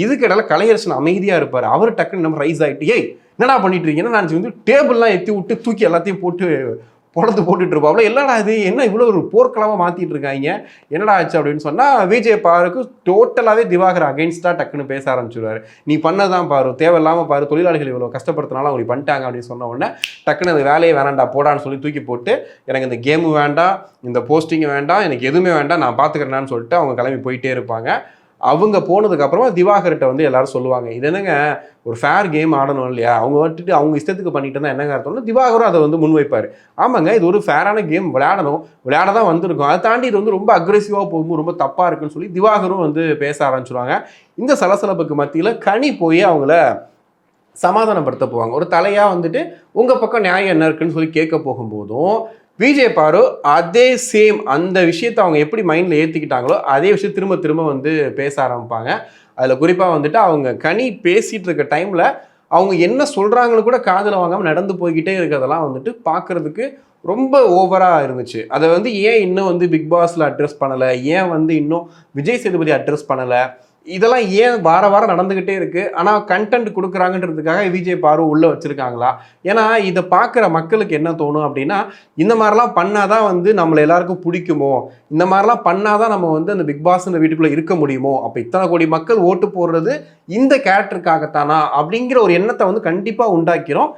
இதுக்கிடையில கலையரசன் அமைதியாக இருப்பார். அவர் டக்குன்னு நம்ம ரைஸ் ஆகிட்டு ஏய் என்னடா பண்ணிட்டு இருக்கீங்கன்னா நான் வந்து டேபிள்லாம் எத்தி விட்டு தூக்கி எல்லாத்தையும் போட்டு பொழந்து போட்டுட்டு இருப்பாப்ல. என்னடா இது? என்ன இவ்வளோ ஒரு போர்க்களமாக மாற்றிட்டு இருக்காங்க? என்னடா ஆச்சு? அப்படின்னு சொன்னால் விஜய் பாருக்கு டோட்டலாகவே திவாகர் அகைன்ஸ்டாக டக்குன்னு பேச ஆரம்பிச்சிருவாரு. நீ பண்ணதான் பாரு. தேவையில்லாமல் பாரு. தொழிலாளிகள் இவ்வளோ கஷ்டப்படுத்தினாலும் அவங்க பண்ணிட்டாங்க. அப்படின்னு சொன்ன உடனே டக்குன்னு அந்த வேலையை வேணாண்டா. போடான்னு சொல்லி தூக்கி போட்டு எனக்கு இந்த கேமு வேண்டாம். இந்த போஸ்டிங் வேண்டாம். எனக்கு எதுவுமே வேண்டாம். நான் பார்த்துக்கிறேன்னு சொல்லிட்டு அவங்க கிளம்பி போயிட்டே இருப்பாங்க. அவங்க போனதுக்கு அப்புறமா திவாகர்கிட்ட வந்து எல்லாரும் சொல்லுவாங்க இது என்னங்க ஒரு ஃபேர் கேம் ஆடணும் இல்லையா? அவங்க வந்துட்டு அவங்க இஷ்டத்துக்கு பண்ணிட்டு இருந்தா என்னங்க அர்த்தம்னா திவாகரும் அதை வந்து முன்வைப்பார். ஆமாங்க இது ஒரு ஃபேரான கேம் விளையாடணும். விளையாட தான் வந்திருக்கும். அதை தாண்டி இது வந்து ரொம்ப அக்ரெசிவாக போகும்போது ரொம்ப தப்பாக இருக்குன்னு சொல்லி திவாகரும் வந்து பேச ஆரம்பிச்சிருவாங்க. இந்த சலசலப்புக்கு மத்தியில் கனி போய் அவங்கள சமாதானப்படுத்த போவாங்க. ஒரு தலையாக வந்துட்டு உங்கள் பக்கம் நியாயம் என்ன இருக்குன்னு சொல்லி கேட்க போகும்போதும் விஜய் பாரு அதே சேம் அந்த விஷயத்தை அவங்க எப்படி மைண்டில் ஏற்றிக்கிட்டாங்களோ அதே விஷயம் திரும்ப திரும்ப வந்து பேச ஆரம்பிப்பாங்க. அதில் குறிப்பாக வந்துட்டு அவங்க கனி பேசிகிட்டு இருக்க டைமில் அவங்க என்ன சொல்கிறாங்கன்னு கூட காதில் வாங்காமல் நடந்து போய்கிட்டே இருக்கிறதெல்லாம் வந்துட்டு பார்க்குறதுக்கு ரொம்ப ஓவராக இருந்துச்சு. அதை வந்து ஏன் இன்னும் வந்து பிக் பாஸில் அட்ரஸ் பண்ணலை? ஏன் வந்து இன்னும் விஜய் சேதுபதி அட்ரஸ் பண்ணலை? இதெல்லாம் ஏன் வார வாரம் நடந்துக்கிட்டே இருக்குது ஆனால் கண்டென்ட் கொடுக்குறாங்கன்றதுக்காக விஜய் பாரு உள்ளே வச்சுருக்காங்களா? ஏன்னா இதை பார்க்குற மக்களுக்கு என்ன தோணும் அப்படின்னா இந்த மாதிரிலாம் பண்ணால் தான் வந்து நம்மளை எல்லாருக்கும் பிடிக்குமோ? இந்த மாதிரிலாம் பண்ணால் தான் நம்ம வந்து அந்த பிக் பாஸ்ன்ற வீட்டுக்குள்ளே இருக்க முடியுமோ? அப்போ இத்தனை கோடி மக்கள் ஓட்டு போடுறது இந்த கேரக்டருக்காகத்தானா அப்படிங்கிற ஒரு எண்ணத்தை வந்து கண்டிப்பாக உண்டாக்கிறோம்.